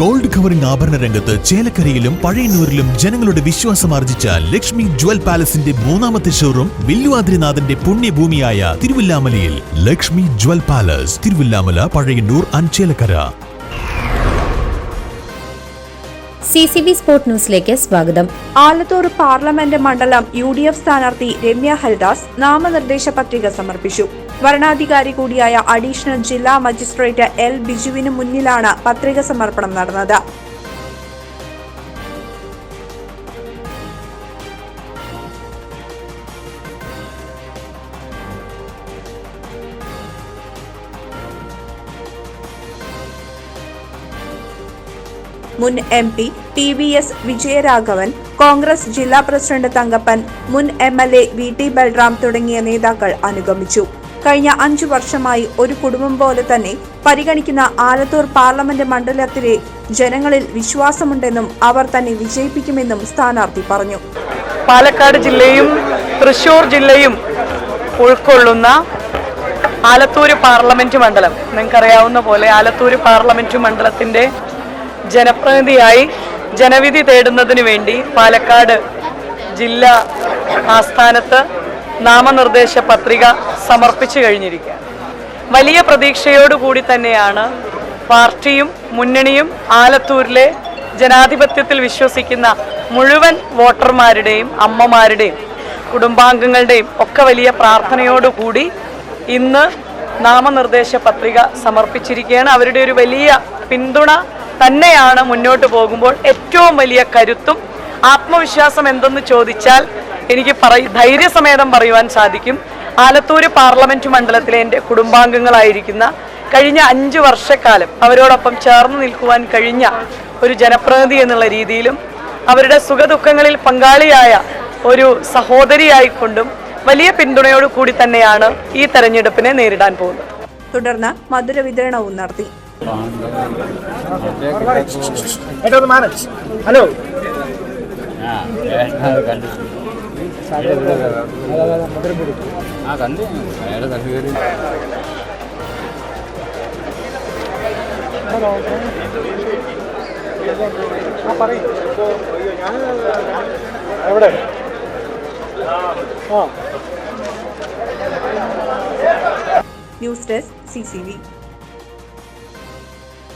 Gold covering ആഭരണ രംഗത്ത് ചേലക്കരയിലും പഴയന്നൂരിലും ജനങ്ങളുടെ വിശ്വാസം ആർജിച്ച ലക്ഷ്മി ജ്വൽ പാലസിന്റെ മൂന്നാമത്തെ ഷോറൂം വില്ലുവാദ്രിനാഥന്റെ പുണ്യഭൂമിയായ തിരുവില്ലാമലയിൽ Lakshmi jewel palace Thiruvilwamala Pazhayannur അഞ്ചേലക്കര Chelakkara. C C B sport ന്യൂസിലേക്ക് സ്വാഗതം. ആലത്തൂർ പാർലമെന്റ് മണ്ഡലം യു ഡി എഫ് സ്ഥാനാർത്ഥി രമ്യ ഹരിദാസ് നാമനിർദ്ദേശ പത്രിക സമർപ്പിച്ചു. വരണാധികാരി കൂടിയായ അഡീഷണൽ ജില്ലാ മജിസ്ട്രേറ്റ് എൽ ബിജുവിന് മുന്നിലാണ് പത്രിക സമർപ്പണം നടന്നത്. മുൻ M P T V S Vijayaraghavan Congress ജില്ലാ പ്രസിഡന്റ് തങ്കപ്പൻ മുൻ M L A V T Balram തുടങ്ങിയ നേതാക്കൾ അനുഗമിച്ചു. കഴിഞ്ഞ അഞ്ചു വർഷമായി ഒരു കുടുംബം പോലെ തന്നെ പരിഗണിക്കുന്ന ആലത്തൂർ പാർലമെന്റ് മണ്ഡലത്തിലെ ജനങ്ങളിൽ വിശ്വാസമുണ്ടെന്നും അവർ തന്നെ വിജയിപ്പിക്കുമെന്നും സ്ഥാനാർത്ഥി പറഞ്ഞു. പാലക്കാട് ജില്ലയും തൃശൂർ ജില്ലയും ഉൾക്കൊള്ളുന്ന ആലത്തൂർ പാർലമെന്റ് മണ്ഡലം. നിങ്ങൾക്കറിയാവുന്ന പോലെ ആലത്തൂർ പാർലമെന്റ് മണ്ഡലത്തിന്റെ ജനപ്രതിനിധിയായി ജനവിധി തേടുന്നതിന് വേണ്ടി പാലക്കാട് ജില്ലാ ആസ്ഥാനത്ത് നാമനിർദ്ദേശ പത്രിക സമർപ്പിച്ചു കഴിഞ്ഞിരിക്കുകയാണ് വലിയ പ്രതീക്ഷയോടുകൂടി തന്നെയാണ് പാർട്ടിയും മുന്നണിയും ആലത്തൂരിലെ ജനാധിപത്യത്തിൽ വിശ്വസിക്കുന്ന മുഴുവൻ വോട്ടർമാരുടെയും അമ്മമാരുടെയും കുടുംബാംഗങ്ങളുടെയും ഒക്കെ വലിയ പ്രാർത്ഥനയോടുകൂടി ഇന്ന് നാമനിർദ്ദേശ പത്രിക സമർപ്പിച്ചിരിക്കുകയാണ്. അവരുടെ ഒരു വലിയ പിന്തുണ തന്നെയാണ് മുന്നോട്ട് പോകുമ്പോൾ ഏറ്റവും വലിയ കരുത്തും ആത്മവിശ്വാസം എന്തെന്ന് ചോദിച്ചാൽ എനിക്ക് പറയ ധൈര്യസമേതം പറയുവാൻ സാധിക്കും. ആലത്തൂര് പാർലമെന്റ് മണ്ഡലത്തിലെ എന്റെ കുടുംബാംഗങ്ങളായിരിക്കുന്ന കഴിഞ്ഞ അഞ്ച് വർഷക്കാലം അവരോടൊപ്പം ചേർന്ന് നിൽക്കുവാൻ കഴിഞ്ഞ ഒരു ജനപ്രതിനിധി എന്നുള്ള രീതിയിലും അവരുടെ സുഖദുഃഖങ്ങളിൽ പങ്കാളിയായ ഒരു സഹോദരിയായിക്കൊണ്ടും വലിയ പിന്തുണയോട് കൂടി തന്നെയാണ് ഈ തെരഞ്ഞെടുപ്പിനെ നേരിടാൻ പോകുന്നത്. തുടർന്ന് മധുര വിതരണവും നടത്തി. ഹലോ. കണ്ടു അയാളെ കണ്ടു കയറി എവിടെ ന്യൂസ് ഡെസ്ക് സി